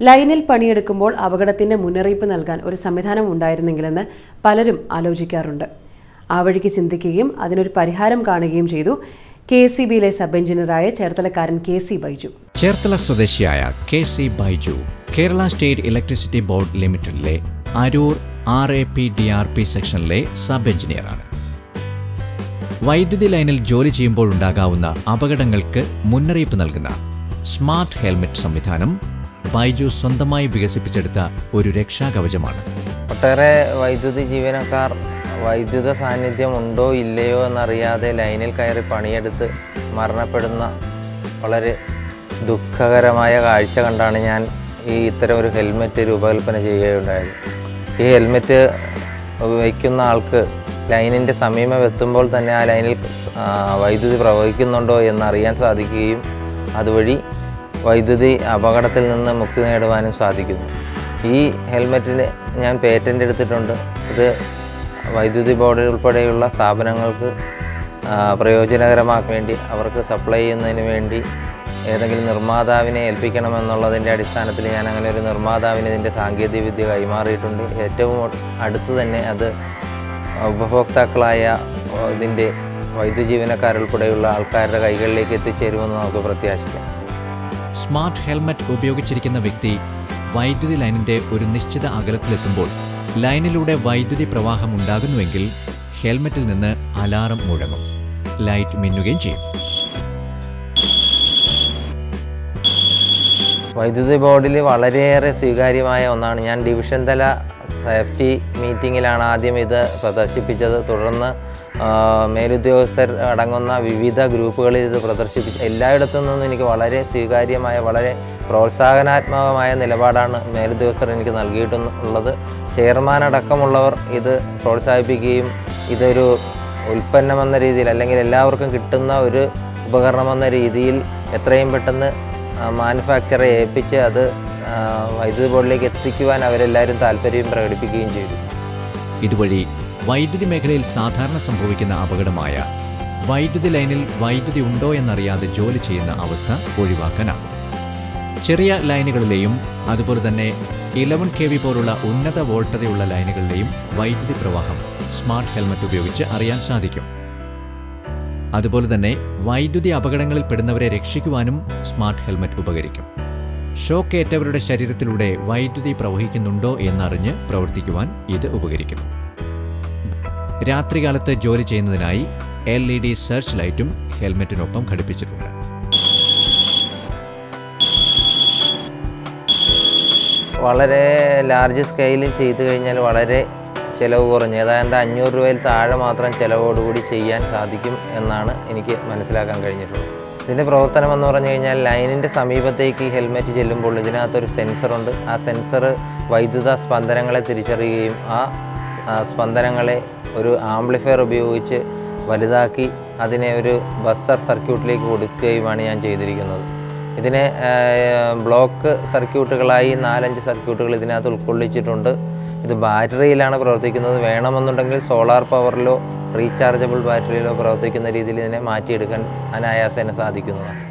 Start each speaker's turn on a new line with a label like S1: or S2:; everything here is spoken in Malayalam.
S1: ലൈനിൽ പണിയെടുക്കുമ്പോൾ അപകടത്തിന്റെ മുന്നറിയിപ്പ് നൽകാൻ ഒരു സംവിധാനം ഉണ്ടായിരുന്നെങ്കിലെന്ന് പലരും ആലോചിക്കാറുണ്ട്. ആ വഴിക്ക് ചിന്തിക്കുകയും അതിനൊരു പരിഹാരം കാണുകയും ചെയ്തു കെ സി ബിയിലെ സബ് എഞ്ചിനീയറായ ചേർത്തലക്കാരൻ കെ സി ബൈജു.
S2: ചേർത്തല സ്വദേശിയായ K C Baiju Kerala state electricity board ലിമിറ്റഡിലെ Aroor R A P D R P സെക്ഷനിലെ sub എഞ്ചിനീയറാണ് വൈദ്യുതി ലൈനിൽ ജോലി ചെയ്യുമ്പോൾ ഉണ്ടാകാവുന്ന അപകടങ്ങൾക്ക് മുന്നറിയിപ്പ് നൽകുന്ന സ്മാർട്ട് ഹെൽമെറ്റ് സംവിധാനം ബൈജു സ്വന്തമായി വികസിപ്പിച്ചെടുത്ത ഒരു രക്ഷാകവചമാണ്.
S3: ഒട്ടേറെ വൈദ്യുതി ജീവനക്കാർ വൈദ്യുത സാന്നിധ്യം ഉണ്ടോ ഇല്ലയോ എന്നറിയാതെ ലൈനിൽ കയറി പണിയെടുത്ത് മരണപ്പെടുന്ന വളരെ ദുഃഖകരമായ കാഴ്ച കണ്ടാണ് ഞാൻ ഈ ഇത്തരം ഒരു ഹെൽമെറ്റ് രൂപകൽപ്പന ചെയ്യുകയുണ്ടായത്. ഈ ഹെൽമെറ്റ് വയ്ക്കുന്ന ആൾക്ക് ലൈനിന്റെ സമീപം എത്തുമ്പോൾ തന്നെ ആ ലൈനിൽ വൈദ്യുതി പ്രവഹിക്കുന്നുണ്ടോ എന്നറിയാൻ സാധിക്കുകയും അതുവഴി വൈദ്യുതി അപകടത്തിൽ നിന്ന് മുക്തി നേടുവാനും സാധിക്കുന്നു. ഈ ഹെൽമെറ്റിന് ഞാൻ പേറ്റന്റ് എടുത്തിട്ടുണ്ട്. ഇത് വൈദ്യുതി ബോർഡ് ഉൾപ്പെടെയുള്ള സ്ഥാപനങ്ങൾക്ക് പ്രയോജനകരമാക്കാൻ വേണ്ടി അവർക്ക് സപ്ലൈ ചെയ്യുന്നതിന് വേണ്ടി ഏതെങ്കിലും നിർമ്മാതാവിനെ ഏൽപ്പിക്കണമെന്നുള്ളതിന്റെ അടിസ്ഥാനത്തിൽ ഞാൻ അങ്ങനെ ഒരു നിർമ്മാതാവിന് ഇതിന്റെ സാങ്കേതികവിദ്യ കൈമാറിയിട്ടുണ്ട്. ഏറ്റവും അടുത്ത് തന്നെ അത് ഉപഭോക്താക്കളായ ഇതിന്റെ വൈദ്യുതി ജീവനക്കാരുൾപ്പെടെയുള്ള ആൾക്കാരുടെ കൈകളിലേക്ക് എത്തിച്ചേരുമെന്ന് നമുക്ക് പ്രത്യാശിക്കാം.
S2: സ്മാർട്ട് ഹെൽമറ്റ് ഉപയോഗിച്ചിരിക്കുന്ന വ്യക്തി വൈദ്യുതി ലൈനിന്റെ ഒരു നിശ്ചിത അകലത്തിലെത്തുമ്പോൾ ലൈനിലൂടെ വൈദ്യുതി പ്രവാഹം ഉണ്ടാകുന്നുവെങ്കിൽ ഹെൽമെറ്റിൽ നിന്ന് അലാറം മുഴങ്ങും. ലൈറ്റ് മിന്നുകയും ചെയ്യും.
S3: വൈദ്യുതി ബോർഡിൽ വളരെയേറെ സ്വീകാര്യമായ ഒന്നാണ്. ഞാൻ ഡിവിഷൻ തല സേഫ്റ്റി മീറ്റിങ്ങിലാണ് ആദ്യം ഇത് പ്രദർശിപ്പിച്ചത്. തുടർന്ന് മേലുദ്യോഗസ്ഥർ അടങ്ങുന്ന വിവിധ ഗ്രൂപ്പുകളിൽ ഇത് പ്രദർശിപ്പിച്ചു എല്ലായിടത്തു നിന്നും എനിക്ക് വളരെ സ്വീകാര്യമായ വളരെ പ്രോത്സാഹനാത്മകമായ നിലപാടാണ് മേലുദ്യോഗസ്ഥർ എനിക്ക് നൽകിയിട്ടുള്ളത്. ചെയർമാൻ അടക്കമുള്ളവർ ഇത് പ്രോത്സാഹിപ്പിക്കുകയും ഇതൊരു ഉൽപ്പന്നമെന്ന രീതിയിൽ അല്ലെങ്കിൽ എല്ലാവർക്കും കിട്ടുന്ന ഒരു ഉപകരണമെന്ന രീതിയിൽ എത്രയും പെട്ടെന്ന് മാനുഫാക്ചറെ ഏൽപ്പിച്ച് അത് വൈദ്യുതി ബോർഡിലേക്ക് എത്തിക്കുവാൻ അവരെല്ലാവരും താല്പര്യം പ്രകടിപ്പിക്കുകയും ചെയ്തു.
S2: ഇതുവഴി വൈദ്യുതി മേഖലയിൽ സാധാരണ സംഭവിക്കുന്ന അപകടമായ വൈദ്യുതി ലൈനിൽ വൈദ്യുതി ഉണ്ടോ എന്നറിയാതെ ജോലി ചെയ്യുന്ന അവസ്ഥ ഒഴിവാക്കാനാകും. ചെറിയ ലൈനുകളിലെയും അതുപോലെ തന്നെ ഇലവൻ കെ വി പോലുള്ള ഉന്നത വോൾട്ടതയുള്ള ലൈനുകളിലെയും വൈദ്യുതി പ്രവാഹം സ്മാർട്ട് ഹെൽമറ്റ് ഉപയോഗിച്ച് അറിയാൻ സാധിക്കും. അതുപോലെ തന്നെ വൈദ്യുതി അപകടങ്ങളിൽ പെടുന്നവരെ രക്ഷിക്കുവാനും സ്മാർട്ട് ഹെൽമറ്റ് ഉപകരിക്കും. ഷോക്ക് ഏറ്റവരുടെ ശരീരത്തിലൂടെ വൈദ്യുതി പ്രവഹിക്കുന്നുണ്ടോ എന്നറിഞ്ഞ് പ്രവർത്തിക്കുവാൻ ഇത് ഉപകരിക്കുന്നു. രാത്രികാലത്ത് ജോലി ചെയ്യുന്നതിനായി എൽ ഇ ഡി സെർച്ച് ലൈറ്റും ഹെൽമെറ്റിനൊപ്പം ഘടിപ്പിച്ചിട്ടുണ്ട്.
S3: വളരെ ലാർജ് സ്കെയിലിൽ ചെയ്തു കഴിഞ്ഞാൽ വളരെ ചിലവ് കുറഞ്ഞ് ഏതാണ്ട് അഞ്ഞൂറ് രൂപയിൽ താഴെ മാത്രം ചിലവോടുകൂടി ചെയ്യാൻ സാധിക്കും എന്നാണ് എനിക്ക് മനസ്സിലാക്കാൻ കഴിഞ്ഞിട്ടുള്ളത്. ഇതിന്റെ പ്രവർത്തനം എന്ന് പറഞ്ഞു കഴിഞ്ഞാൽ ലൈനിന്റെ സമീപത്തേക്ക് ഈ ഹെൽമെറ്റ് ചെല്ലുമ്പോൾ ഇതിനകത്തൊരു സെൻസറുണ്ട് ആ സെൻസർ വൈദ്യുത സ്പന്ദനങ്ങളെ തിരിച്ചറിയുകയും ആ സ്പന്ദനങ്ങളെ ഒരു ആംപ്ലിഫയർ ഉപയോഗിച്ച് വലുതാക്കി അതിനെ ഒരു ബസ്സർ സർക്യൂട്ടിലേക്ക് കൊടുക്കുകയുമാണ് ഞാൻ ചെയ്തിരിക്കുന്നത്. ഇതിനെ ബ്ലോക്ക് സർക്യൂട്ടുകളായി നാലഞ്ച് സർക്യൂട്ടുകൾ ഇതിനകത്ത് ഉൾക്കൊള്ളിച്ചിട്ടുണ്ട്. ഇത് ബാറ്ററിയിലാണ് പ്രവർത്തിക്കുന്നത്. വേണമെന്നുണ്ടെങ്കിൽ സോളാർ പവറിലോ റീചാർജബിൾ ബാറ്ററിയിലോ പ്രവർത്തിക്കുന്ന രീതിയിൽ ഇതിനെ മാറ്റിയെടുക്കാൻ അനായാസേന സാധിക്കുന്നതാണ്